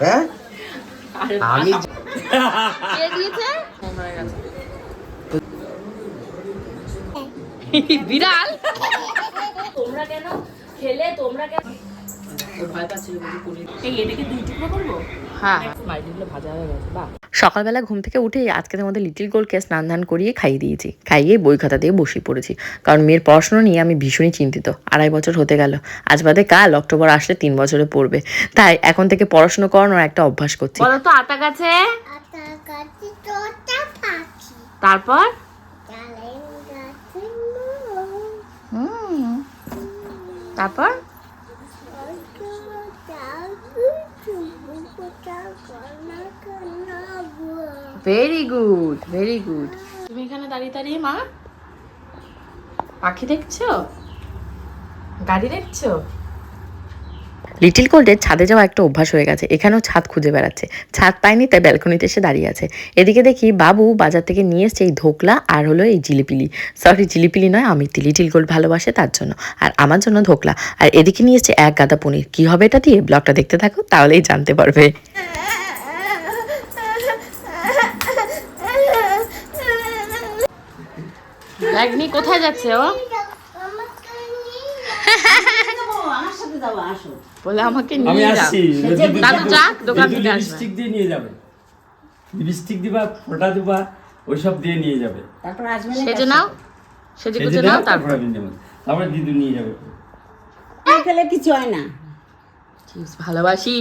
হ্যাঁ? আমি বিড়াল? তোমরা কেন খেলে? তোমরা কেন ভয় পাচ্ছিল এটাকে দুই টুকরো করব? হ্যাঁ মাইলিগুলো ভাজা হয়ে গেছে বাহ। সকালবেলা ঘুম থেকে উঠেই আজকে তোমাদের লিটিল গোলকে স্নান ধান করিয়ে খাইয়ে দিয়েছি। খাইয়ে বই খাতা দিয়ে বসে পড়েছি। কারণ মেয়ের পড়াশোনা নিয়ে আমি ভীষণই চিন্তিত। আড়াই বছর হতে গেল। আজ বাদে কাল অক্টোবর আসলে তিন বছরে পড়বে। তাই এখন থেকে পড়াশোনা করানোর একটা অভ্যাস করছি। বলো তো আতা গাছে? আটা গাছে তোতা পাখি। তারপর? তারপর? ভেরি গুড ভেরি গুড তুমি এখানে দাঁড়িয়ে দাঁড়িয়ে মা? পাখি দেখছ? গাড়ি দেখছ? লিটিল কোল্ডের ছাদে যাওয়া একটা অভ্যাস হয়ে গেছে। এখানেও ছাদ খুঁজে বেড়াচ্ছে। ছাদ পায়নি তাই ব্যালকনিতে এসে দাঁড়িয়ে আছে। এদিকে দেখি বাবু বাজার থেকে নিয়ে এসছে এই ধোকলা আর হলো এই জিলিপিলি। সরি জিলিপিলি নয় অমিতি লিটিল গোল্ড ভালোবাসে তার জন্য। আর আমার জন্য ধোকলা। আর এদিকে নিয়ে এসছে এক গাদা পনির। কী হবে এটা দিয়ে? ব্লগটা দেখতে থাকো তাহলেই জানতে পারবে। লাগনি কোথায় যাচ্ছে ও? আমার সাথে যাব আসো বলে আমাকে আমি নিয়ে যাও দাদু যাক দোকান থেকে আসবে। লিপস্টিক দিয়ে নিয়ে যাবে। লিপস্টিক দিবা ফোঁটা দিবা ওইসব দিয়ে নিয়ে যাবে। তারপর আসবে সেজে নাও সেজে গুজে নাও তারপর তারপর। দিদু নিয়ে যাবে। খেলে কিছু হয় না। চিপস ভালোবাসি।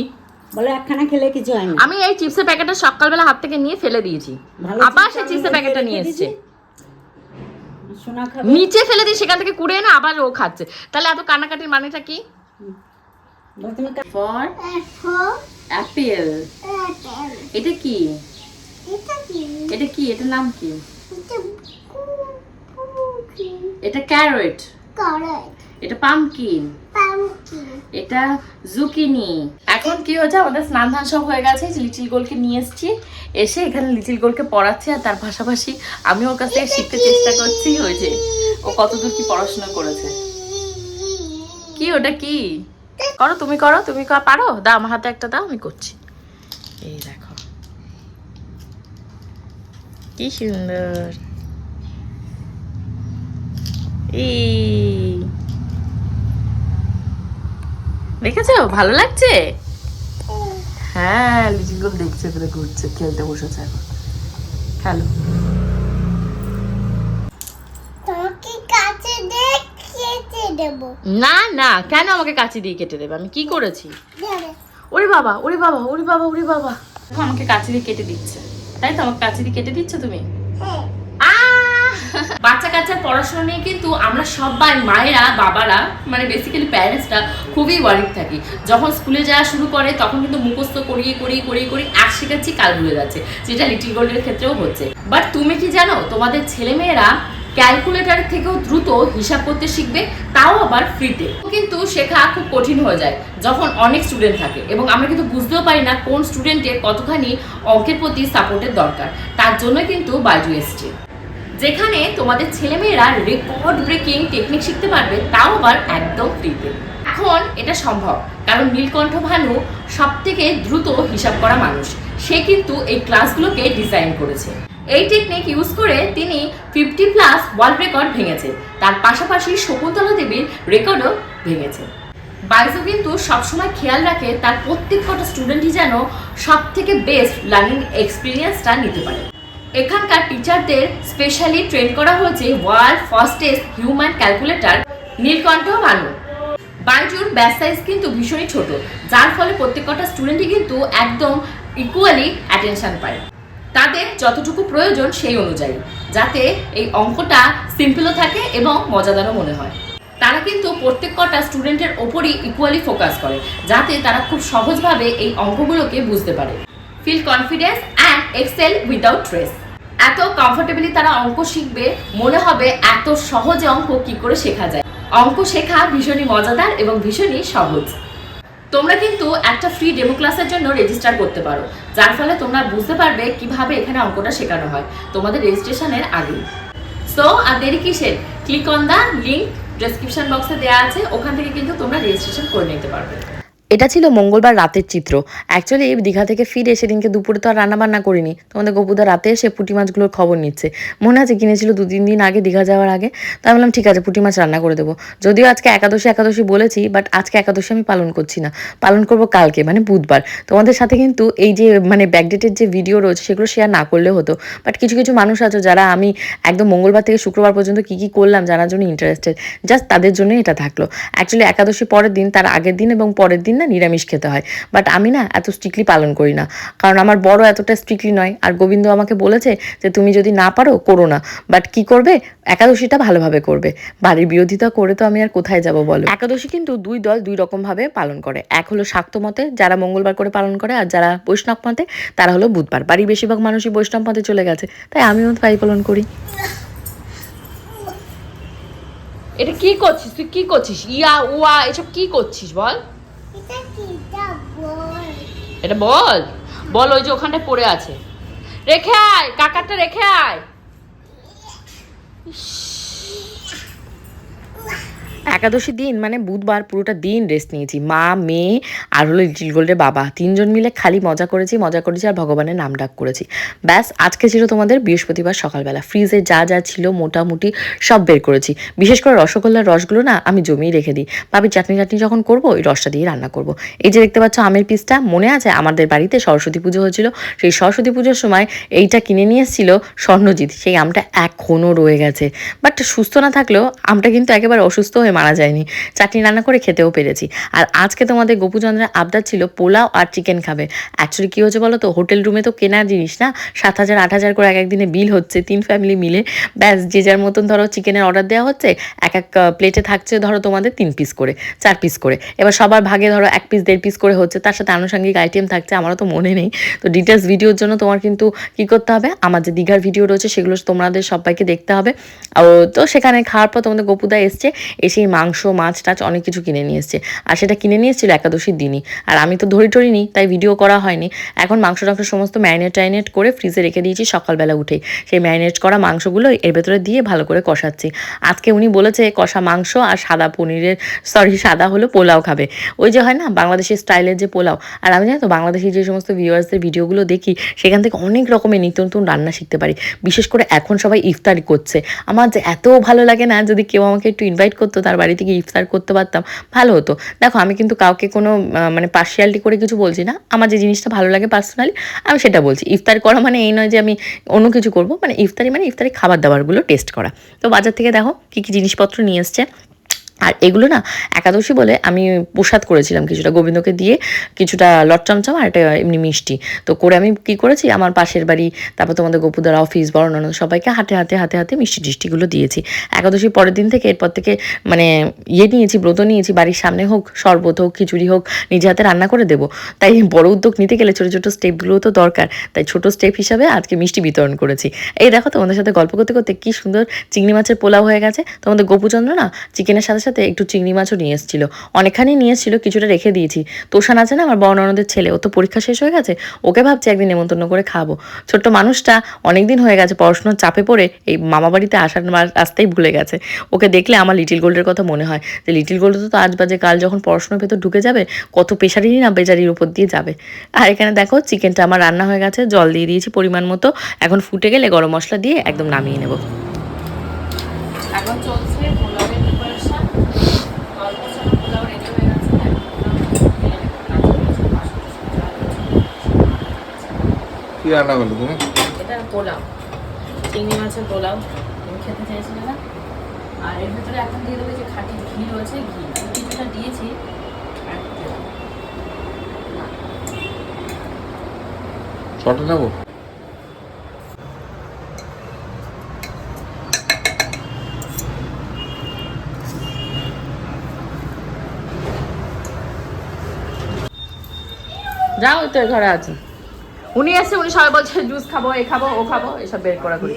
বলে একখানা খেলে কিছু হয় না। আমি এই চিপসের প্যাকেটটা সকালবেলা হাত থেকে নিয়ে ফেলে দিয়েছি। আবার সেই চিপসের প্যাকেটটা নিয়ে এসছে। নিচে ফেলে দিয়ে সেখান থেকে কুড়ে এনে আবার ও খাচ্ছে। তাহলে এত কানাকাটির মানেটা কি? ফর অ্যাপেল এটা কি? এটা কি? এটার নাম কি? এটা ক্যারট এটা পামকিন এটা জুকিনি এখন কি হয়েছে? আমাদের স্নান ধান সব হয়ে গেছে। লিটিল গোলকে নিয়ে এসেছি। এসে এখানে লিটিল গোলকে পড়াচ্ছি আর তার পাশাপাশি আমি ওর কাছ থেকে শিখতে চেষ্টা করছি হয়েছে ও কতদূর কি পড়াশোনা করেছে। কি ওটা কি? করো তুমি করো তুমি পারো? দাও আমার হাতে একটা দাও আমি করছি। এই দেখো। কি সুন্দর। এই। দেখেছ? ভালো লাগছে? হ্যাঁ লিটিল গোল দেখছে করে ঘুরছে খেলতে বসেছে এখন। খেলো। কাছে দেখিয়েছে না না কেন আমাকে কাঁচি দিয়ে কেটে দেবে? আমি কি করেছি? ওরে বাবা ওরে বাবা ওরে বাবা ওরে বাবা। আমাকে কাঁচি দিয়ে কেটে দিচ্ছে। তাই তো আমাকে কাছে দিয়ে কেটে দিচ্ছ তুমি! বাচ্চা কাচ্চার পড়াশোনা নিয়ে কিন্তু আমরা সবাই, মায়েরা, বাবারা মানে বেসিক্যালি প্যারেন্টসরা খুবই ওয়ারিড থাকি। যখন স্কুলে যাওয়া শুরু করে, তখন কিন্তু মুখস্থ করিয়ে করিয়ে করিয়ে করিয়ে আজ শেখাচ্ছি, কাল ভুলে যাচ্ছে, যেটা লিটিল গোল্ডের ক্ষেত্রেও হচ্ছে। বাট তুমি কি জানো, তোমাদের ছেলেমেয়েরা ক্যালকুলেটর থেকেও দ্রুত হিসাব করতে শিখবে, তাও আবার ফ্রিতে কিন্তু শেখা খুব কঠিন হয়ে যায়, যখন অনেক স্টুডেন্ট থাকে। এবং আমরা কিন্তু বুঝতেও পারি না কোন স্টুডেন্টের কতখানি অঙ্কের প্রতি সাপোর্টের দরকার। তার জন্য কিন্তু বাইজু এসছে। যেখানে তোমাদের ছেলেমেয়েরা রেকর্ড ব্রেকিং টেকনিক শিখতে পারবে, তাও আবার একদম ফ্রিতে এখন এটা সম্ভব, কারণ নীলকণ্ঠ ভানু সব থেকে দ্রুত হিসাব করা মানুষ। সে কিন্তু এই ক্লাসগুলোকে ডিজাইন করেছে। এই টেকনিক ইউজ করে তিনি ফিফটি প্লাস ওয়ার্ল্ড রেকর্ড ভেঙেছে। তার পাশাপাশি শকুন্তলা দেবীর রেকর্ডও ভেঙেছে। বাইজু কিন্তু সবসময় খেয়াল রাখে, তার প্রত্যেক কটা স্টুডেন্টই যেন সব থেকে বেস্ট লার্নিং এক্সপিরিয়েন্সটা নিতে পারে। এখানকার টিচারদের স্পেশালি ট্রেন করা হয়েছে world fastest human calculator Neelakantha Bhanu বাইজুর batch size কিন্তু ভীষণই ছোট, যার ফলে প্রত্যেক কটা স্টুডেন্টই কিন্তু একদম ইকুয়ালি অ্যাটেনশন পায়। তাদের যতটুকু প্রয়োজন সেই অনুযায়ী, যাতে এই অঙ্কটা সিম্পলও থাকে এবং মজাদারও মনে হয়। তারা কিন্তু প্রত্যেক কটা স্টুডেন্টের ওপরই ইকুয়ালি ফোকাস করে, যাতে তারা খুব সহজভাবে এই অঙ্কগুলোকে বুঝতে পারে। Feel confidence and excel without stress এত কমফোর্টেবলি তারা অঙ্ক শিখবে, মনে হবে এত সহজে অঙ্ক কি করে শেখা যায়। অঙ্ক শেখা ভীষণই মজাদার এবং ভীষণই সহজ। তোমরা কিন্তু একটা ফ্রি ডেমো ক্লাসের জন্য রেজিস্টার করতে পারো, যার ফলে তোমরা বুঝতে পারবে কীভাবে এখানে অঙ্কটা শেখানো হয় তোমাদের রেজিস্ট্রেশনের আগে সো আর দেরি কিসের? Click on the link description বক্সে দেওয়া আছে, ওখান থেকে কিন্তু তোমরা রেজিস্ট্রেশন করে নিতে পারবে। এটা ছিল মঙ্গলবার রাতের চিত্র। অ্যাকচুয়ালি এই দীঘা থেকে ফিরে সেদিনকে দুপুরে তো আর রান্নাবান্না করিনি। তোমাদের গপুদা রাতে এসে পুঁটি মাছগুলোর খবর নিচ্ছে। মনে আছে কিনেছিল দু, তিন দিন আগে দীঘা যাওয়ার আগে? তাই বললাম ঠিক আছে, পুঁটি মাছ রান্না করে দেবো। যদিও আজকে একাদশী একাদশী বলেছি বাট আজকে একাদশী আমি পালন করছি না। পালন করব কালকে মানে বুধবার। তোমাদের সাথে কিন্তু এই যে মানে ব্যাকডেটের যে ভিডিও রয়েছে, সেগুলো শেয়ার না করলেও হতো। বাট কিছু কিছু মানুষ আছে যারা আমি একদম মঙ্গলবার থেকে শুক্রবার পর্যন্ত কী কী করলাম জানার জন্য ইন্টারেস্টেড জাস্ট তাদের জন্যই এটা থাকল। অ্যাকচুয়ালি একাদশী পরের দিন, তার আগের দিন এবং পরের দিন না নিরামিষ খেতে হয়। বাট আমি না এত স্ট্রিক্টলি পালন করি না। কারণ আমার বড় এতটা স্ট্রিক্টলি নয়। আর গোবিন্দ আমাকে বলেছে যে, তুমি যদি না পারো, করো না। বাট কি করবে? একাদশীটা ভালোভাবে করবে। বাড়ির বিরোধিতা করে তো আমি আর কোথায় যাব বলো? একাদশী কিন্তু দুই দল দুই রকম ভাবে পালন করে। এক হলো শাক্ত মতে, যারা মঙ্গলবার করে পালন করে, আর যারা বৈষ্ণব মতে, তারা হলো বুধবার। বাড়ির বেশিরভাগ মানুষই বৈষ্ণব মতে চলে গেছে। তাই আমিও তাই পালন করি। এটা কি করছিস? তুই কি করছিস? ইয়া, উয়া, এসব কি করছিস বল? এটা বল? বল। ওই যে ওখানটায় পড়ে আছে। রেখে আয় কাকারটা রেখে আয়। একাদশী দিন মানে বুধবার পুরোটা দিন রেস্ট নিয়েছি। মা, মেয়ে আর হলো লিটিল গোল্ডের বাবা। তিনজন মিলে খালি মজা করেছি মজা করেছি আর ভগবানের নাম ডাক করেছি। ব্যাস, আজকে ছিল তোমাদের বৃহস্পতিবার সকালবেলা। ফ্রিজে যা যা ছিল, মোটামুটি সব বের করেছি। বিশেষ করে রসগোল্লার রসগুলো না আমি জমিয়ে রেখে দিই। ভাবি, চাটনি চাটনি যখন করব, ওই রসটা দিয়ে রান্না করব। এই যে দেখতে পাচ্ছ আমের পিসটা, মনে আছে আমাদের বাড়িতে সরস্বতী পুজো হয়েছিল? সেই সরস্বতী পুজোর সময় এইটা কিনে নিয়ে এসেছিল স্বর্ণজিৎ। সেই আমটা এখনও রয়ে গেছে। বাট সুস্থ না থাকলেও আমটা কিন্তু একেবারে অসুস্থ হয়ে মারা যায়নি। চাটনি রান্না করে খেতেও পেরেছি। আর আজকে তোমাদের গোপুচন্দ্রের আবদার ছিল পোলাও আর চিকেন খাবে। অ্যাকচুয়ালি কী হচ্ছে বলো তো হোটেল রুমে তো কেনার জিনিস না? সাত হাজার, আট হাজার করে এক একদিনে বিল হচ্ছে, তিন ফ্যামিলি মিলে। ব্যাস, যে যার মতন ধরো চিকেনের অর্ডার দেওয়া হচ্ছে, এক এক প্লেটে থাকছে ধরো তোমাদের তিন পিস করে, চার পিস করে। এবার সবার ভাগে ধরো এক পিস দেড় পিস করে হচ্ছে, তার সাথে আনুষঙ্গিক আইটেম থাকছে, আমারও তো মনে নেই। তো ডিটেলস ভিডিওর জন্য তোমার কিন্তু কি করতে হবে? আমার যে দীঘার ভিডিও রয়েছে, সেগুলো তোমাদের সবাইকে দেখতে হবে। তো সেখানে খাওয়ার পর তোমাদের গোপুদা এসছে এসেই মাংস, মাছ, টাছ অনেক কিছু কিনে নিয়ে এসছে। আর সেটা কিনে নিয়ে এসেছিল একাদশীর দিনই। আর আমি তো ধরি টরি নিই তাই ভিডিও করা হয়নি। এখন মাংস, টাংস সমস্ত ম্যারিনেট টাইনেট করে ফ্রিজে রেখে দিয়েছি সকালবেলা উঠে সেই ম্যারিনেট করা মাংসগুলো এর ভেতরে দিয়ে ভালো করে কষাচ্ছি। আজকে উনি বলেছে, কষা মাংস আর সাদা পনিরের সরি সাদা হলো পোলাও খাবে। ওই যে হয় না, বাংলাদেশের স্টাইলের যে পোলাও। আর আমি জানি তো বাংলাদেশি যে সমস্ত ভিউয়ার্সদের ভিডিওগুলো দেখি, সেখান থেকে অনেক রকমের নিত্য নতুন রান্না শিখতে পারি। বিশেষ করে এখন সবাই ইফতারি করছে। আমার যে এত ভালো লাগে না, যদি কেউ আমাকে একটু ইনভাইট করতো তার বাড়ি থেকে ইফতার করতে পারতাম, ভালো হতো। দেখো, আমি কিন্তু কাউকে কোনো মানে পার্সিয়ালিটি করে কিছু বলছি না। আমার যে জিনিসটা ভালো লাগে পার্সোনালি আমি সেটা বলছি। ইফতার করা মানে এই নয় যে আমি অন্য কিছু করব মানে ইফতারি মানে ইফতারি খাবার দাবারগুলো টেস্ট করা। তো বাজার থেকে দেখো, কী কী জিনিসপত্র নিয়ে এসছে আর এগুলো না একাদশী বলে আমি প্রসাদ করেছিলাম কিছুটা, গোবিন্দকে দিয়ে কিছুটা লট চামচাম আর একটা এমনি মিষ্টি। তো করে আমি কি করেছি? আমার পাশের বাড়ি, তারপর তোমাদের গোপুদার অফিস ননদ সবাইকে হাতে হাতে হাতে হাতে মিষ্টি টিষ্টিগুলো দিয়েছি। একাদশী পরের দিন থেকে এরপর থেকে মানে ইয়ে নিয়েছি, ব্রত নিয়েছি, বাড়ির সামনে হোক, শরবত হোক, খিচুড়ি হোক, নিজে হাতে রান্না করে দেবো। তাই বড় উদ্যোগ নিতে গেলে ছোটো ছোটো স্টেপগুলোও তো দরকার। তাই ছোট স্টেপ হিসাবে আজকে মিষ্টি বিতরণ করেছি। এই দেখো তোমাদের সাথে গল্প করতে করতে কি সুন্দর চিংড়ি মাছের পোলাও হয়ে গেছে। তোমাদের গোপুচন্দ্র না চিকেনের সাথে সাথে একটু চিংড়ি মাছও নিয়ে এসেছিল। অনেকখানি নিয়ে এসেছিল, কিছুটা রেখে দিয়েছি। তোষান আছে না আমার বড় ননদের ছেলে? ও তো পরীক্ষা শেষ হয়ে গেছে। ওকে ভাবছি একদিন নেমন্তন্ন করে খাব। ছোট্ট মানুষটা অনেকদিন হয়ে গেছে পড়াশোনার চাপে পড়ে এই মামা বাড়িতে আসার আসতেই ভুলে গেছে। ওকে দেখলে আমার লিটিল গোল্ডের কথা মনে হয় যে, লিটিল গোল্ড তো আজ বাজে, কাল যখন পড়াশোনার ভেতর ঢুকে যাবে, কত পেশারিরই না বেজারির উপর দিয়ে যাবে। আর এখানে দেখো, চিকেনটা আমার রান্না হয়ে গেছে, জল দিয়ে দিয়েছি পরিমাণ মতো। এখন ফুটে গেলে গরম মশলা দিয়ে একদম নামিয়ে নেব। এখন চলছে পোলাওয়ের প্রিপারেশন অল্প সারা পোলাও রেডি হয়ে গেছে এখন কি রান্না করল তুমি? এটা পোলাও। চিংড়ি মাছের পোলাও। তুমি খেতে চাইছিলে না? আর এর ভিতরে এখন দিয়ে দেবো যে খাঁটি ঘি রয়েছে ঘি। কিছুটা দিয়েছি। ছটা নেব? যাও তো ঘরে আছে। উনি এসে, উনি সবাই বলছে, জুস খাব, এ খাব, ও খাব, এসব বের করা করি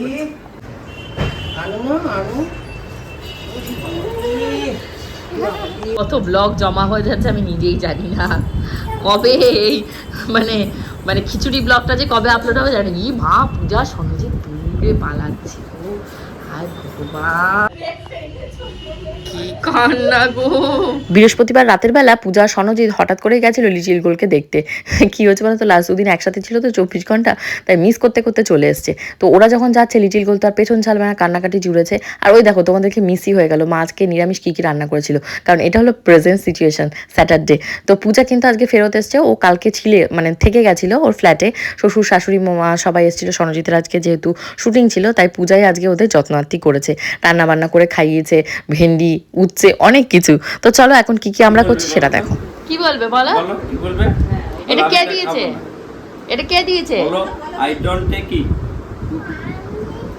কত ব্লগ জমা হয়ে যাচ্ছে আমি নিজেই জানি না। কবে এই মানে মানে খিচুড়ি ব্লগটা যে কবে আপলোড হবে জানি মা পূজা সঙ্গে দূরে পালাচ্ছি ও হায় ভগবান কি কান্না গো বৃহস্পতিবার রাতের বেলা পূজা সনজিৎ হঠাৎ করে গেছিল লিচিল গোলকে দেখতে। কি হয়েছে বলো তো লাস্ট দুদিন একসাথে ছিল তো চব্বিশ ঘণ্টা তাই মিস করতে করতে চলে এসছে। তো ওরা যখন যাচ্ছে লিচিল গোল তার পেছন ছাড়বে না কান্নাকাটি জুড়েছে। আর ওই দেখো তোমাদেরকে মিসই হয়ে গেল। মা আজকে নিরামিষ কী কী রান্না করেছিল? কারণ এটা হলো প্রেজেন্ট সিচুয়েশন স্যাটারডে তো পূজা কিন্তু আজকে ফেরত এসছে। ও কালকে ছিলে মানে থেকে গেছিল ওর ফ্ল্যাটে শ্বশুর শাশুড়ি মা সবাই এসেছিল সনজিতের আজকে যেহেতু শুটিং ছিল তাই পূজাই আজকে ওদের যত্নার্থী করেছে। রান্না বান্না করে খাইয়েছে ভেন্ডি উচ্ছে অনেক কিছু। তো চলো এখন কি কি আমরা করছি সেটা দেখো। কি বলবে বলো? বলো কি বলবে? এটা কে দিয়েছে? এটা কে দিয়েছে? বলো আই ডোন্ট টেক ইট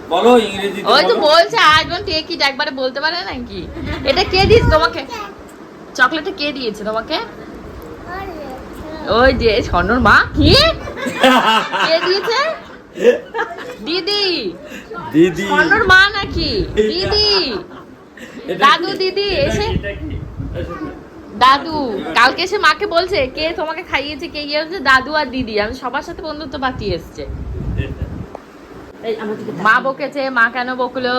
বলো ইংরেজিতে ওই তো বলছে আই ডোন্ট টেক ইট একবারে বলতে পারে নাকি? এটা কে দিয়েছে তোমাকে? চকলেটটা কে দিয়েছে তোমাকে? ওই যে। স্বর্ণর মা। কি? কে দিয়েছে? দিদি। দিদি। স্বর্ণর মা নাকি? দিদি। দাদু দিদি এসে? দাদু কালকে এসে মাকে বলছে কে তোমাকে খাইয়েছে কে হচ্ছে দাদু আর দিদি। আমি সবার সাথে বন্ধুত্ব বাতিয়ে এসছে। মা বকেছে মা কেন বকলো?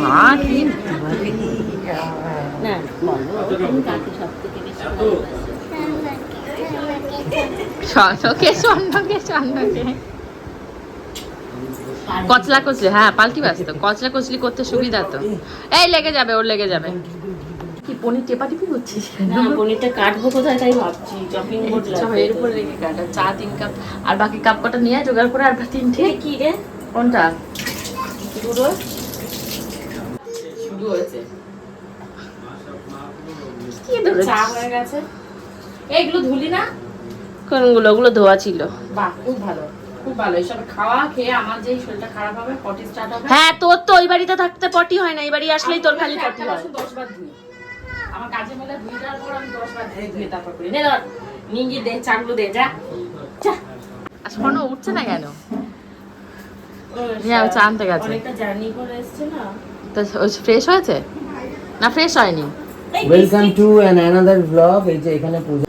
মা কি? না বলো তুমি কাকে সব থেকে বেশি স্বর্ণকে স্বর্ণকে কচলা কচলি হ্যাঁ পাল্টি ব্যস্ত কচলা কচলি করতে সুবিধা তো। এই লেগে যাবে ওর লেগে যাবে। কি পনির টেপা টিপি করছিস না পনিরটা কাটবো কোথায় তাই ভাবছি চপিং বোর্ড এর উপরে রেখে কাটা চা তিন কাপ আর বাকি কাপ কটা নিয়ে জোগাড় করে আর তিনটে। কি রে? কোনটা? দুটো শুরু হয়েছে। কি ধরে চা হয়ে গেছে। এইগুলো ধুলি না? কোনগুলো ওগুলো ধোয়া ছিল। বাহ খুব ভালো খুব ভালো। এইসব খাওয়া খেয়ে আমার যেই শরীরটা খারাপ হবে পটি স্টার্ট হবে হ্যাঁ তোর তো ওই বাড়িতে থাকতে পটি হয় না এই বাড়ি আসলেই তোর খালি পটি হয়। দশ বার ধুই। আমার কাজে মেলে ধুই দেওয়ার পর আমি দশ বার ধুয়ে ধুয়ে তারপর করি। নে ধর নিঙ্গি দে চাগুলো দে যা। যা। আর শোনো উঠছে না কেন? নিয়ে চা আনতে গেছে। অনেকটা জার্নি করে এসছে না? তো ফ্রেশ হয়েছে? না ফ্রেশ হয়নি। Welcome to an another blog এই যে এখানে পূজা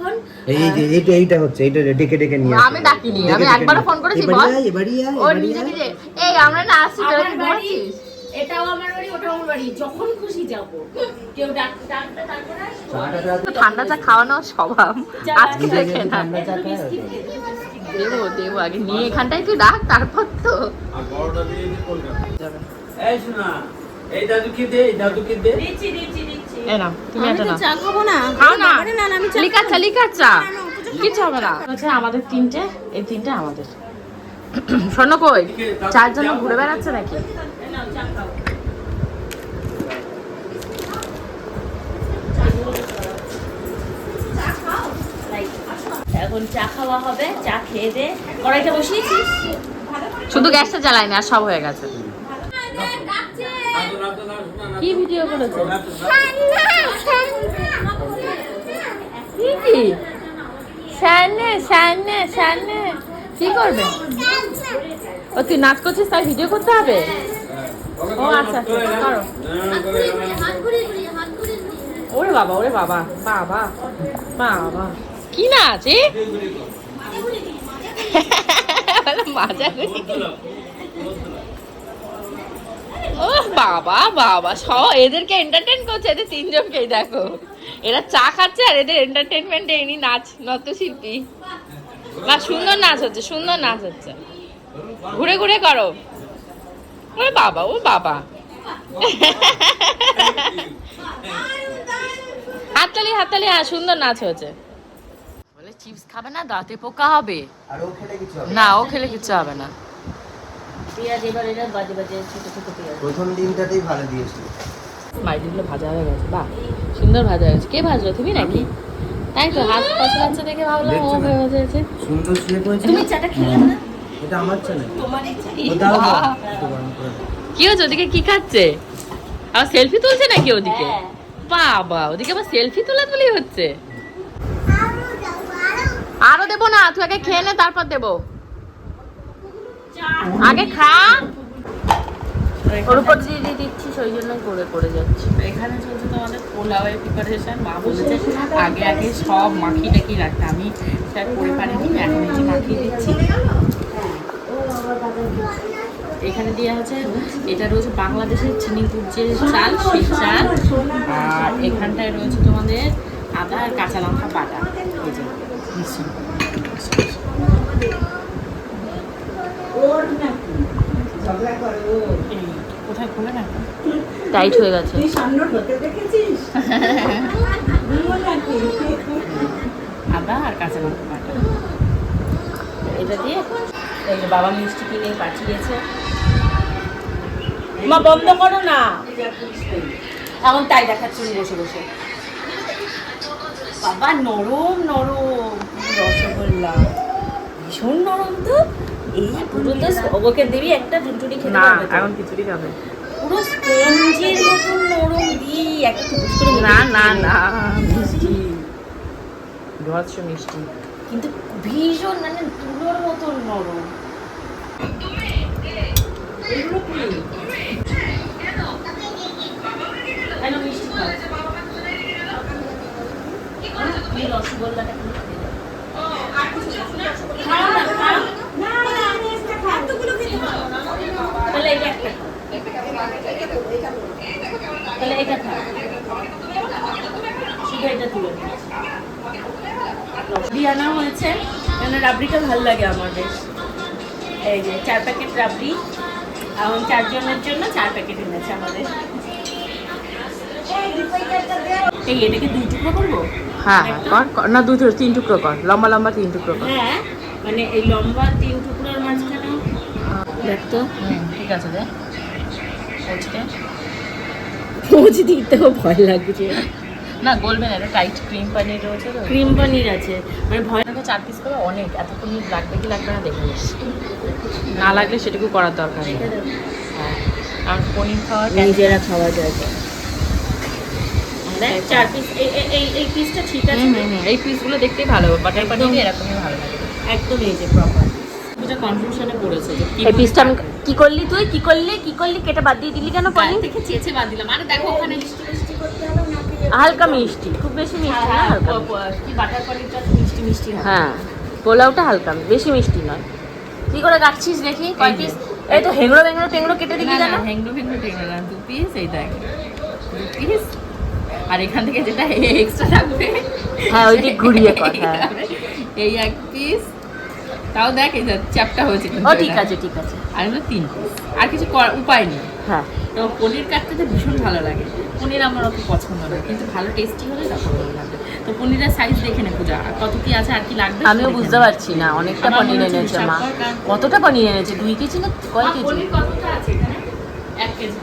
এই যে এইটা এইটা হচ্ছে এইটা ডেকে ডেকে নিয়ে আমি ডাকিনি আমি একবারও ফোন করেছি বল। এবারই ও নিজে নিজে এই আমরা না আসছি তোরা কি আমার এটাও আমার বাড়ি ওটাও আমার বাড়ি যখন খুশি যাব। কেউ ডাকতে ডাকতে তারপরে আসব। চাটা তো ঠান্ডা চা খাওয়ানো স্বভাব। আজকে দেখে না। ঠান্ডা চা খায় দেবো দেবো আগে নিয়ে এখানটায় তুই ডাক তারপর তো। আর বড়টা দিয়ে দিই কলকাতা এই শোনা এই দাদুকে দে এই দাদুকে দে? দিচ্ছি দিচ্ছি দিচ্ছি। এ না তুমি এটা না চা খাব না। খাও না। না না, আমি চা লিকার চা লিকার চা। কিছু হবে না। হচ্ছে আমাদের তিনটে এই তিনটে আমাদের। স্বর্ণ কই? চার জন ঘুরে বেড়াচ্ছে নাকি? এখন চা খাওয়া হবে চা খেয়ে দে। কড়াইটা বসিয়েছিস? শুধু গ্যাসটা জ্বালাই না আর সব হয়ে গেছে। কি ভিডিও করেছ কি? কি সামনে সামনে সামনে। কি করবে? ও তুই নাচ করছিস তাই ভিডিও করতে হবে? ও আচ্ছা আচ্ছা করো। ওরে বাবা ওরে বাবা বাবা বাবা। কি নাচ এ? মাজা ও বাবা বাবা স এদেরকে এন্টারটেন করছে এদের তিনজনকেই দেখো। এরা চা খাচ্ছে আর এদের এন্টারটেনমেন্ট এনি নাচ নৃত্যশিল্পী। বা সুন্দর নাচ হচ্ছে সুন্দর নাচ হচ্ছে। ঘুরে ঘুরে করো। ওরে বাবা ও বাবা। হাততালি হাততালি হ্যাঁ সুন্দর নাচ হয়েছে। বলে চিপস খাবে না দাঁতে পোকা হবে। না ও খেলে কিছু হবে না ও খেলে কিচ্ছু হবে না পেঁয়াজ এবার এটা বাজে বাজে ছোট ছোট পেঁয়াজ। প্রথম দিনটাতেই ভালো দিয়েছিল। মাইডিগুলো ভাজা হয়ে গেছে বাহ সুন্দর ভাজা হয়ে গেছে। কে ভাজলো তুমি নাকি? তাই তো হাত পছলাচ্ছে দেখে ভাবলাম ও না? ভাজা হয়েছে। সুন্দর শেপ হয়েছে তুমি চাটা খেলে না। এটা আমার তোমারই চা দাও। কি হচ্ছে ওদিকে কি খাচ্ছে? আবার সেলফি তুলছে নাকি ওদিকে? হ্যাঁ। বাবা ওদিকে আবার সেলফি তোলা তুলি হচ্ছে। আরও দেবো না তুই আগে খেয়ে নে তারপর দেবো। আগে খা। দিয়ে জন্যই করে করে যাচ্ছি। এখানে তোমাদের পোলাওয়ের প্রিপারেশন মা আগে আগে সব আমি মাখিয়ে দিচ্ছি। এখানে দেওয়া আছে, এটা রয়েছে বাংলাদেশের চিনিপুর যে চাল, সেই চাল। আর এখানটায় রয়েছে তোমাদের আদা আর কাঁচা লঙ্কা বাটা। এই যে মিশিয়ে। এই, কোথায় খোলে না? টাইট হয়ে গেছে। আদা আর কাঁচা লঙ্কা বাটা। এটা দিয়ে এই যে বাবা মিষ্টি কিনে পাঠিয়েছে। মা বন্ধ করো না। এখন তাই দেখাচ্ছি বসে বসে। বাবা নরম নরম। রসগোল্লা। ভীষণ নরম তো। এই পুরো তো ওকে একটা খেতে পারবে এখন খিচুড়ি খাবে। পুরো স্পঞ্জের মতন নরম দিয়ে একটা করে না না না মিষ্টি। ভৎস মিষ্টি। কিন্তু ভীষণ মানে তুলোর মতন নরম। মিষ্টি রসগোল্লাটা না, খাও। তাহলে এটা একটা। তাহলে এটা খাও শুধু এটা তুলে আনা হয়েছে। কেন রাবড়িটা ভালো লাগে আমার বেশ। এই যে চার প্যাকেট রাবড়ি। এবং চারজনের জন্য চার প্যাকেট এনেছে আমাদের। এই এটাকে দুই টুকরো করব? হ্যাঁ হ্যাঁ কর না দুই টুকরো তিন টুকরো কর। লম্বা লম্বা তিন টুকরো কর। হ্যাঁ মানে এই লম্বা তিন মাঝখানে দেখ তো ঠিক আছে দে। পৌঁছতে। পৌঁছ দিতেও ভয় লাগছে। না গলবে না এটা টাইট ক্রিম পানির রয়েছে তো। ক্রিম পনির আছে। মানে ভয় এটাকে চার পিস করে অনেক এতক্ষণ লাগবে কি লাগবে না দেখে নিস। না লাগলে সেটুকু করার দরকার নেই। হ্যাঁ কারণ পনির খাওয়ার নিজেরা খাওয়া যায়। দেখ চার পিস এই এই পিসটা ঠিক আছে। এই পিসগুলো দেখতেই ভালো বাটার পানির এরকমই ভালো লাগে। একদম এই যে প্রপার এটা কনফিউশনে পড়েছে এই পিসটা আমি কি করলি তুই? কি করলি? কি করলি? কেটে বাদ দিয়ে দিলি কেন গায়ে থেকে চেয়েছে বাদ দিলাম। আরে দেখো ওখানে হালকা মিষ্টি খুব বেশি মিষ্টি না হালকা প- প- কি বাটার পনিরটা মিষ্টি মিষ্টি হ্যাঁ পোলাওটা হালকা বেশি মিষ্টি নয়। কি করে কাটছিস দেখি কয় পিস এই তো হেংড়ো বেংড়ো টেংড়ো কেটে দিবি না হেংড়ো হেংড়ো টেংড়ো না দু পিস এই দেখ। দু পিস আর এখান থেকে যেটা এক্সট্রা থাকবে হ্যাঁ, ওই দিক ঘুরিয়ে হ্যাঁ। এই এক পিস তাও দেখ এই চ্যাপটা হয়েছে ও ঠিক আছে ঠিক আছে। আর এগুলো তিন পিস আর কিছু উপায় নেই। হ্যাঁ। তো পনির কাটতে ভীষণ ভালো লাগে। পনির আমার অত পছন্দ না কিন্তু ভালো টেস্টি হলে তখন ভালো লাগবে। তো পনিরের সাইজ দেখে নে পূজা কত কি আছে আর কি লাগবে আমিও বুঝতে পারছি না অনেকটা পনির এনেছে মা। কতটা পনির এনেছে? দুই কেজি না কয় কেজি? পনির কতটা আছে এখানে? এক কেজি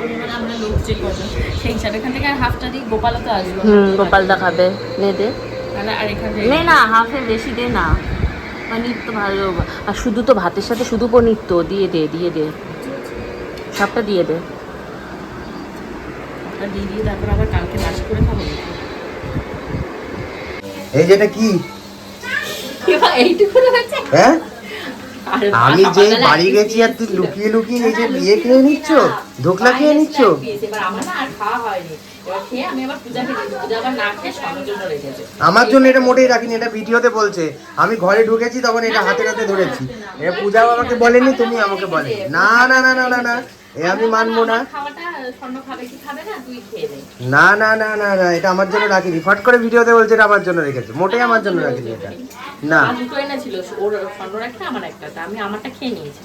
পরিমাণে আমরা লোক যে কজন সেই হিসাবে এখান থেকে আর হাফটা দিই গোপালও তো আসবে। হুম গোপালদা খাবে। নে দে। তাহলে আর এখান নে না হাফে বেশি দে না। পনির তো ভালো আর শুধু তো ভাতের সাথে শুধু পনির তো দিয়ে দে দিয়ে দে। সবটা দিয়ে দে। দিয়ে দিয়ে তারপর আবার কালকে নাশ করে খাব। এই যেটা কি? এইটুকু হ্যাঁ? আমি যে বাড়ি গেছি আর তুই লুকিয়ে লুকিয়ে এই যে বিয়ে খেয়ে নিচ্ছ ধোকলা খেয়ে নিচ্ছ? জন্য আমার জন্য এটা মোটেই রাখিনি এটা ভিডিওতে বলছে। আমি ঘরে ঢুকেছি তখন এটা হাতে হাতে ধরেছি। এটা পূজা বাবাকে বলেনি তুমি আমাকে বলে না না না না না না। এ আমি মানবো না। না নে। না না না এটা আমার জন্য রাখিনি। ফট করে ভিডিওতে বলছে এটা আমার জন্য রেখেছে। মোটেই আমার জন্য রাখিনি এটা। না। ছিল ওর স্বর্ণর একটা আমার একটা। আমি আমারটা খেয়ে নিয়েছি।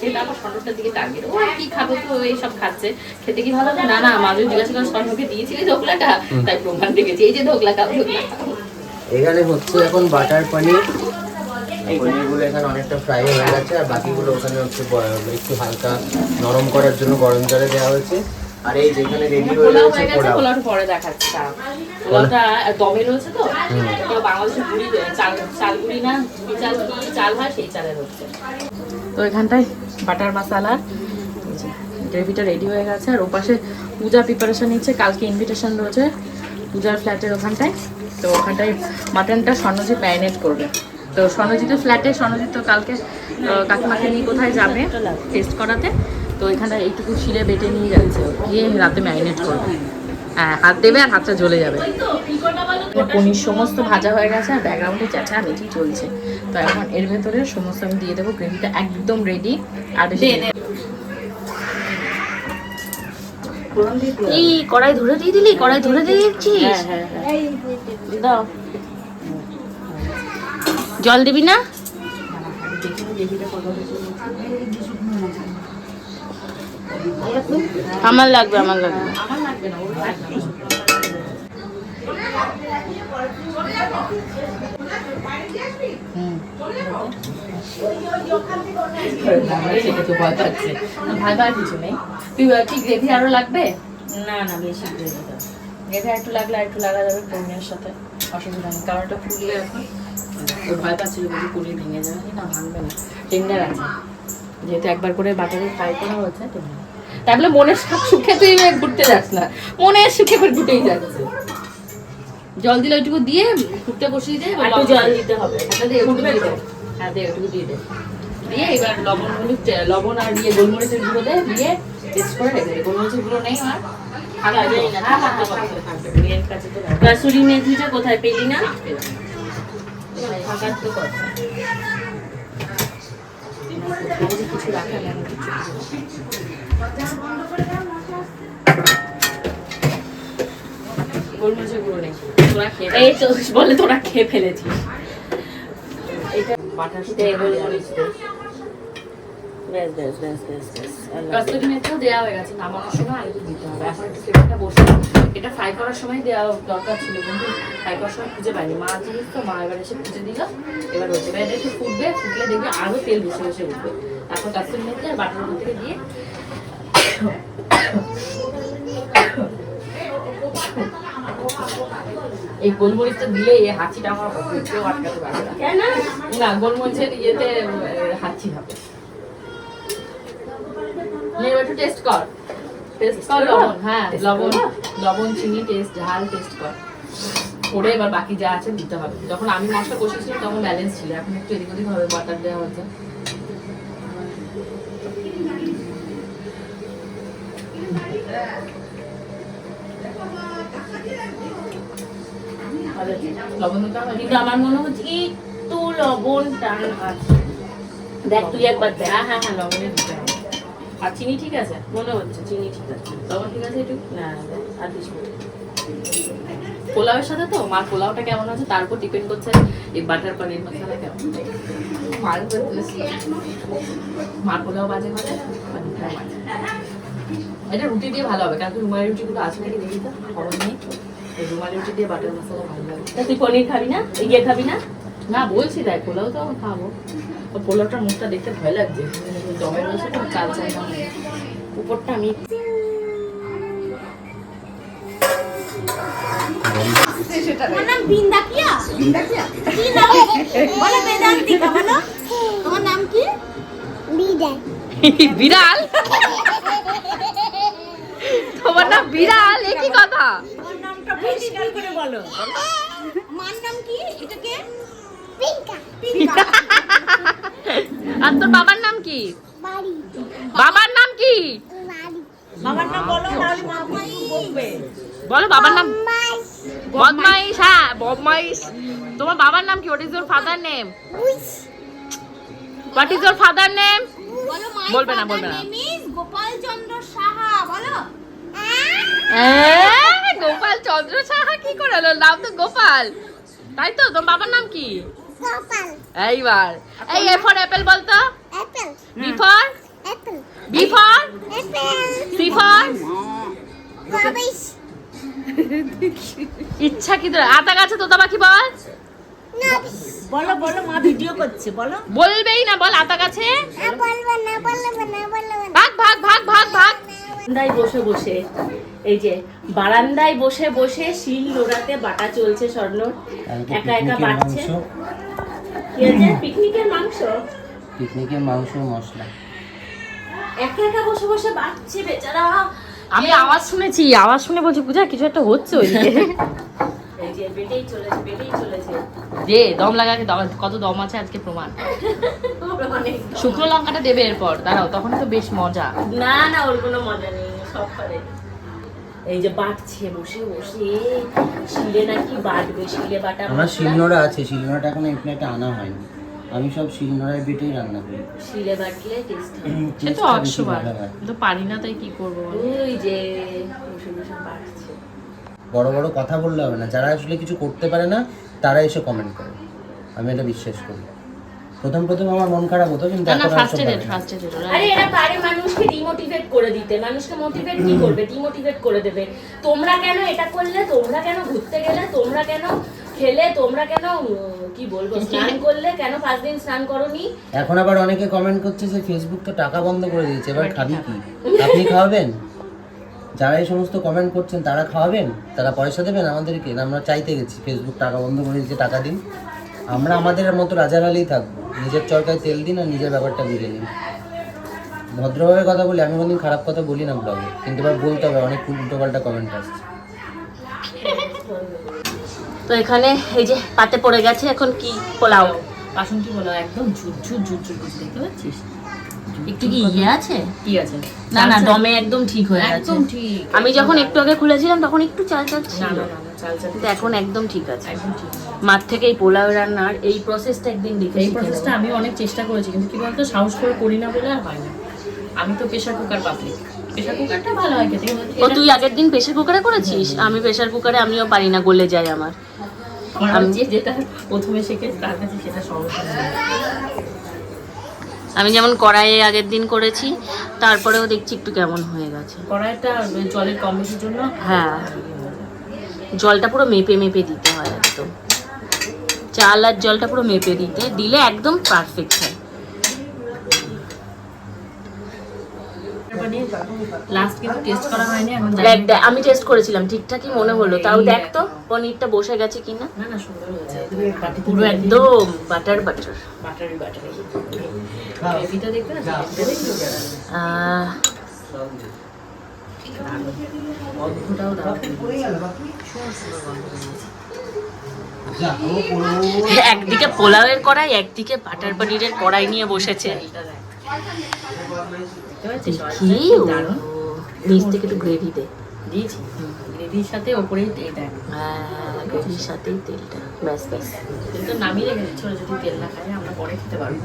সেটা স্বর্ণটার দিকে টার্গেট ও কি খাবে তো এইসব খাচ্ছে। খেতে কি ভালো? না না মাঝে জিজ্ঞাসা করে স্বর্ণকে দিয়েছিলি ধোকলাটা? তাই প্রমাণ দেখেছি এই যে ধোকলা খাও এখানে হচ্ছে এখন বাটার পনির। পনিরগুলো এখানে অনেকটা ফ্রাই হয়ে গেছে আর বাকিগুলো ওখানে হচ্ছে একটু হালকা নরম করার জন্য গরম জলে দেওয়া হয়েছে। আর এই যেখানে রেডি হয়ে পোলাও রয়েছে গেছে পোলাও। পোলাওটা পরে দেখাচ্ছি পোলাওটা দমে রয়েছে তো ওটা বাংলাদেশের গুড়ি চাল চাল গুড়ি না গুড়ি চাল কি চাল হয় সেই চালের হচ্ছে। তো এখানটায় বাটার মশালা গ্রেভিটা রেডি হয়ে গেছে আর ওপাশে পূজা প্রিপারেশন নিচ্ছে কালকে ইনভিটেশন রয়েছে পূজার ফ্ল্যাটের ওখানটায়। তো ওখানটায় মাটনটা স্বর্ণজিৎ ম্যারিনেট করবে। তো স্বর্ণজিতের ফ্ল্যাটে স্বর্ণজিৎ তো কালকে কাকিমাকে নিয়ে কোথায় যাবে টেস্ট করাতে? তো এখানে এইটুকু শিলে বেটে নিয়ে যাচ্ছে। গিয়ে রাতে ম্যারিনেট করবে। হ্যাঁ হাত দেবে আর হাতটা জ্বলে যাবে। পনির সমস্ত ভাজা হয়ে গেছে আর ব্যাকগ্রাউন্ডে চেঁচা মেচি চলছে। তো এখন এর ভেতরে সমস্ত আমি দিয়ে দেবো গ্রেভিটা একদম রেডি আর বেশি কি কড়াই ধরে দিয়ে দিলি? কড়াই ধরে দিয়ে দিচ্ছিস? দাও। জল দিবি না? আমার লাগবে আমার লাগবে। তুই কি আরও লাগবে না না বেশি একটু লাগলে লাগা যাবে সাথে অসুবিধা নেই ফুললে এখন ওর ভয় পাচ্ছিল যদি পুরি ভেঙে যাবে না ভাঙবে না। টেন্ডার আছে যেহেতু একবার করে বাটারে ফ্রাই করা হয়েছে তাহলে মনের সুখ তুই ঘুরতে যাস না। মনের সুখে যাচ্ছে। জল দিলে ওইটুকু দিয়ে ফুটতে বসিয়ে দে একটু জল দিতে হবে। দিয়ে হ্যাঁ দে ওটুকু দিয়ে দে। দিয়ে এবার লবণ হলুদ লবণ আর ইয়ে গোলমরিচের গুঁড়ো দে দিয়ে টেস্ট করে রেখে দে। গোলমরিচের গুঁড়ো নেই আর। কাসুরি মেথিটা কোথায় পেলি না। থাকার তো কথা কিছু রাখা খেয়ে এই তো বলে তোরা খেয়ে ফেলেছিস এটা দে ব্যাস ব্যাস ব্যাস ব্যাস ব্যাস আল্লাহ। কাস্তুরি মেথিও দেওয়া হয়ে গেছে নামানোর সময় দিতে হবে। এখন একটু ফ্লেভারটা বসে এটা ফ্রাই করার সময় দেওয়া দরকার ছিল কিন্তু ফ্রাই করার সময় খুঁজে পাইনি। মা মা এবার এসে খুঁজে দিল। এবার হচ্ছে এবার এটা একটু ফুটবে ফুটলে দেখবে আরও তেল উঠবে। তারপর কাস্তুরি মেথি আর বাটার মধ্যে দিয়ে। এই গোলমরিচটা দিলে এই হাঁচিটা আমার কেউ আটকাতে পারবে না। গোলমরিচের ইয়েতে হাঁচি হবে। নে একটু টেস্ট কর। টেস্ট কর লবণ হ্যাঁ লবণ লবণ চিনি টেস্ট ঝাল টেস্ট কর। করে এবার বাকি যা আছে দিতে হবে। যখন আমি মশলা কষেছিলাম তখন ব্যালেন্স ছিল। এখন একটু এদিক ওদিক হবে বাটার দেওয়া হচ্ছে কিন্তু আমার মনে হচ্ছে কি একটু লবণ টান আছে। দেখ তুই একবার দেখ। হ্যাঁ হ্যাঁ হ্যাঁ লবণের দিতে হবে। আর চিনি ঠিক আছে? মনে হচ্ছে চিনি ঠিক আছে। লবণ ঠিক আছে? একটু না আর কিছু। পোলাওয়ের সাথে তো? মার পোলাওটা কেমন আছে? তার উপর ডিপেন্ড করছে এই বাটার পনির মশলা কেমন। মার মার পোলাও বাজে হবে পনিরটাও এটা রুটি দিয়ে ভালো হবে। কারণ কি রুমালি রুটিগুলো আছে নাকি দেখি তো? খবর নেই। এই রুমালি রুটি দিয়ে বাটার মশলা ভালো লাগে। তুই পনির খাবি না? ইয়ে খাবি না? না বলছি দেখ পোলাও তো খাব। পোলাওটার মুখটা দেখতে ভয় লাগছে। জমে রয়েছে চাল উপরটা আমি তোমার নাম বিন্দাকিয়া। বিন্দাকিয়া? কি নাম বলো বেদান্তিকা বলো। তোমার নাম কি? বিদায়। বিড়াল? তোমার নাম বিড়াল? এ কি কথা? নামটা পরিষ্কার করে বলো। মার নাম কি? এটাকে? পিঙ্কা। পিঙ্কা। আর তোর বাবার নাম কি? বাড়ি। বাবার নাম কি? বাবার নাম বলো তাহলে মা বকবে? বলো বাবার নাম। বদমাইশ। হ্যাঁ বদমাইশ। তোমার বাবার নাম কি? What is your father name what is your father name বলবে না, বলবে না। গোপাল চন্দ্র সাহা বলো। গোপাল চন্দ্র সাহা কি করে নাম তো গোপাল। তাই তো তোমার বাবার নাম কি? এইবার। এই এ ফর অ্যাপেল বলতো? Apple B for apple B for apple C for rubbish ইচ্ছা কি তোর? আতা গাছে তোতা পাখি বল। বলো বলো মা ভিডিও করছে বলো। বলবেই না বল আতা গাছে। বলব না বলব না বলব না। ভাগ ভাগ ভাগ ভাগ ভাগ। বারান্দায় বসে বসে। এই যে বারান্দায় বসে বসে শিল নোড়াতে বাটা চলছে স্বর্ণ। একা একা বাটছে পিকনিকের মাংস? পিকনিকের মাংস মশলা। একা একা বসে বসে বেচারা। আমি আওয়াজ শুনেছি আওয়াজ শুনে বলছি পূজা কিছু একটা হচ্ছে ওইদিকে? এই যে বেটেই চলেছে বেটেই চলেছে। দে দম লাগাকে কত দম আছে আজকে প্রমাণ। শুকনো লঙ্কাটা দেবে এরপর দাঁড়াও তখন তো বেশ মজা। না না ওর কোনো মজা নেই সব পারে এই যে বাটছে বসে বসে। শিলে নাকি বাটবে শিলে বাটা আমার শিলনোড়া আছে শিলনোড়াটা এখন এখানে একটা আনা হয়নি। আমি সব শিলনোড়ায় বেটেই রান্না করি। শিলে বাটলে টেস্ট হবে। সে তো একশো বার ভালো পারি না তাই কি করব ওই যে বসে বসে বাটছে। বড় বড় কথা বললে হবে না। যারা আসলে কিছু করতে পারে না তারা এসে কমেন্ট করে। আমি এটা বিশ্বাস করি। প্রথম প্রথম আমার মন খারাপ হতো কিন্তু এখন ফার্স্ট এডেড ফার্স্ট এডেড আরে এরা পারে মানুষকে ডিমোটিভেট করে দিতে। মানুষকে মোটিভেট কি করবে? ডিমোটিভেট করে দেবে। তোমরা কেন এটা করলে? তোমরা কেন ঘুরতে গেলে? তোমরা কেন খেলে? তোমরা কেন কি বলব স্নান করলে? কেন ফার্স্ট দিন স্নান করনি? এখন আবার অনেকে কমেন্ট করছে যে ফেসবুক তো টাকা বন্ধ করে দিয়েছে এবার খাবি কি? আপনি খাওয়াবেন? যারা এই সমস্ত কমেন্ট করছেন তারা খাওয়াবেন? তারা পয়সা দেবেন আমাদেরকে? আমরা চাইতে গেছি ফেসবুক টাকা বন্ধ করে দিয়েছে টাকা দিন। আমরা আমাদের মতো রাজারালেই থাকব। নিজের চরকায় তেল দিন আর নিজের ব্যাপারটা বুঝে নিন। ভদ্রভাবে কথা বলি আমি কোনদিন খারাপ কথা বলি না ব্লগে কিন্তু এবার বলতে হবে অনেক উল্টোপাল্টা কমেন্ট আসছে। তো এখানে এই যে পাতে পড়ে গেছে এখন কি পোলাও? বাসন্তী বলো একদম ঝুরঝুর ঝুরঝুর করছে দেখতে পাচ্ছিস? একটু কি ইয়ে আছে? কি আছে? না না দমে একদম ঠিক হয়ে গেছে। একদম ঠিক। আমি যখন একটু আগে খুলেছিলাম তখন একটু চাল চাল না ছিল। না না চাল চাল কিন্তু এখন একদম ঠিক আছে। একদম ঠিক। মার থেকে এই পোলাও রান্নার এই প্রসেসটা একদিন দেখে এই প্রসেসটা আমি অনেক চেষ্টা করেছি কিন্তু কি বলতো সাহস করে করি না বলে আর হয় না। আমি তো প্রেশার কুকার পাবলিক প্রেশার কুকারটা ভালো হয় খেতে ও তুই আগের দিন প্রেসার কুকারে করেছিস? আমি প্রেসার কুকারে আমিও পারি না গলে যায় আমার। আমার যেটা প্রথমে শিখেছি তার কাছে সেটা সহজ আমি যেমন কড়াইয়ে আগের দিন করেছি তারপরেও দেখছি একটু কেমন হয়ে গেছে। কড়াইটা জলের কম বেশির জন্য হ্যাঁ। জলটা পুরো মেপে মেপে দিতে হয় একদম। চাল আর জলটা পুরো মেপে দিতে দিলে একদম পারফেক্ট হয়। লাস্ট কিন্তু টেস্ট করা হয়নি এখন জানি। দেখ দেখ, আমি টেস্ট করেছিলাম ঠিকঠাকই মনে হলো। তাও দেখ তো পনিরটা বসে গেছে কিনা। পুরো একদম বাটার বাটার বাটারি বাটারি একদিকে পোলাওয়ের কড়াই একদিকে বাটার পনিরের কড়াই নিয়ে বসেছে। নিচ থেকে একটু গ্রেভি দে। দিয়েছি। গ্রেভির সাথে ওপরেই তেল হ্যাঁ গ্রেভির সাথেই তেলটা। ব্যাস ব্যাস। তেল তো নামিয়ে রেখে দিচ্ছি ওরা যদি তেল না খায় আমরা পরে খেতে পারব।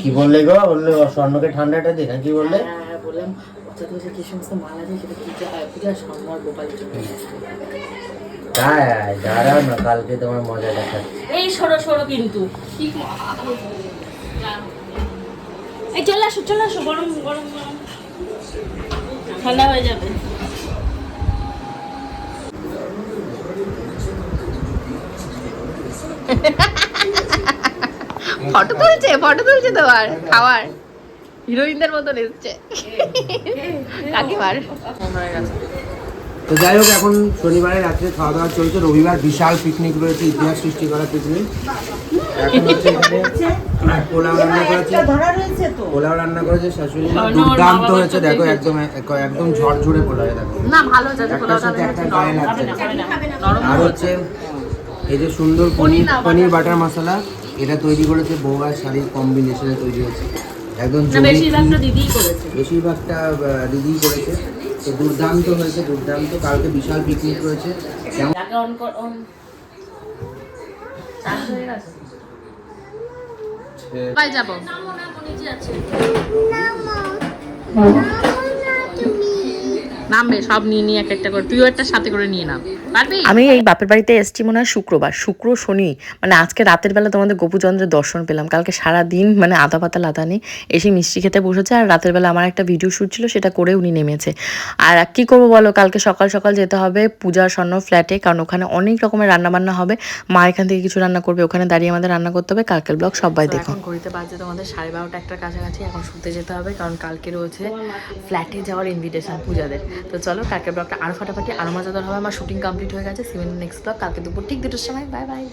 কি বললে গো? বললে স্বর্ণকে ঠান্ডাটা দে না কি বললে? হ্যাঁ বললাম। অত দূরে যে সমস্ত মাল আছে সেটা পূজা পূজা সম্মান গোপালের জন্য হ্যাঁ দাঁড়াও না কালকে তোমার মজা দেখাচ্ছি। এই সরো সরো কিন্তু। এই চলে আসো চলে আসো গরম গরম গরম। ঠান্ডা হয়ে যাবে। ফটো তুলছে ফটো তুলছে তোমার খাওয়ার। হিরোইনদের মতন এসছে। কাকিমার। তো যাই হোক এখন শনিবারে রাত্রে খাওয়া দাওয়া চলছে। রবিবার বিশাল পিকনিক রয়েছে ইতিহাস সৃষ্টি করা পিকনিক এখন হচ্ছে এখানে পোলাও রান্না করেছে। পোলাও রান্না করেছে শাশুড়ি দুর্দান্ত হয়েছে দেখো একদম এক- একদম ঝরঝরে পোলাও দেখো। না একটার সাথে একটা গায়ে লাগছে। আর হচ্ছে এই যে সুন্দর পনির পনির বাটার মশলা। এটা তৈরি করেছে বউ আর শাড়ির কম্বিনেশনে তৈরি হয়েছে। একদম বেশিরভাগটা দিদিই করেছে। বেশিরভাগটা দিদিই করেছে। তো দুর্দান্ত হয়েছে দুর্দান্ত। কালকে বিশাল পিকনিক রয়েছে। যাব? নামবে সব নিয়ে নিয়ে এক একটা করে। তুইও একটা সাথে করে নিয়ে নাম। পারবি? আমি এই বাপের বাড়িতে এসছি মনে হয় শুক্রবার শুক্র শনি। মানে আজকে রাতের বেলা তোমাদের গোপুচন্দ্রের দর্শন পেলাম। কালকে সারা দিন মানে আদা পাতা লাদানি এসে মিষ্টি খেতে বসেছে আর রাতের বেলা আমার একটা ভিডিও শ্যুট ছিল সেটা করে উনি নেমেছে। আর কি করব বলো কালকে সকাল সকাল যেতে হবে পূজার স্বর্ণ ফ্ল্যাটে কারণ ওখানে অনেক রকমের রান্না বান্না হবে। মা এখান থেকে কিছু রান্না করবে ওখানে দাঁড়িয়ে আমাদের রান্না করতে হবে। কালকের ব্লগ সবাই দেখো। ঘড়িতে বাজে তোমাদের সাড়ে বারোটা একটার কাছাকাছি এখন শুতে যেতে হবে কারণ কালকে রয়েছে ফ্ল্যাটে যাওয়ার ইনভিটেশন পূজাদের। তো চলো, কালকের ব্লগটা আরও ফাটাফাটি আরও মজাদার হবে। আমার শুটিং কমপ্লিট হয়ে গেছে। সিমেন্ট নেক্সট ব্লগ কালকে দুপুর, ঠিক দুটোর সময়। Bye bye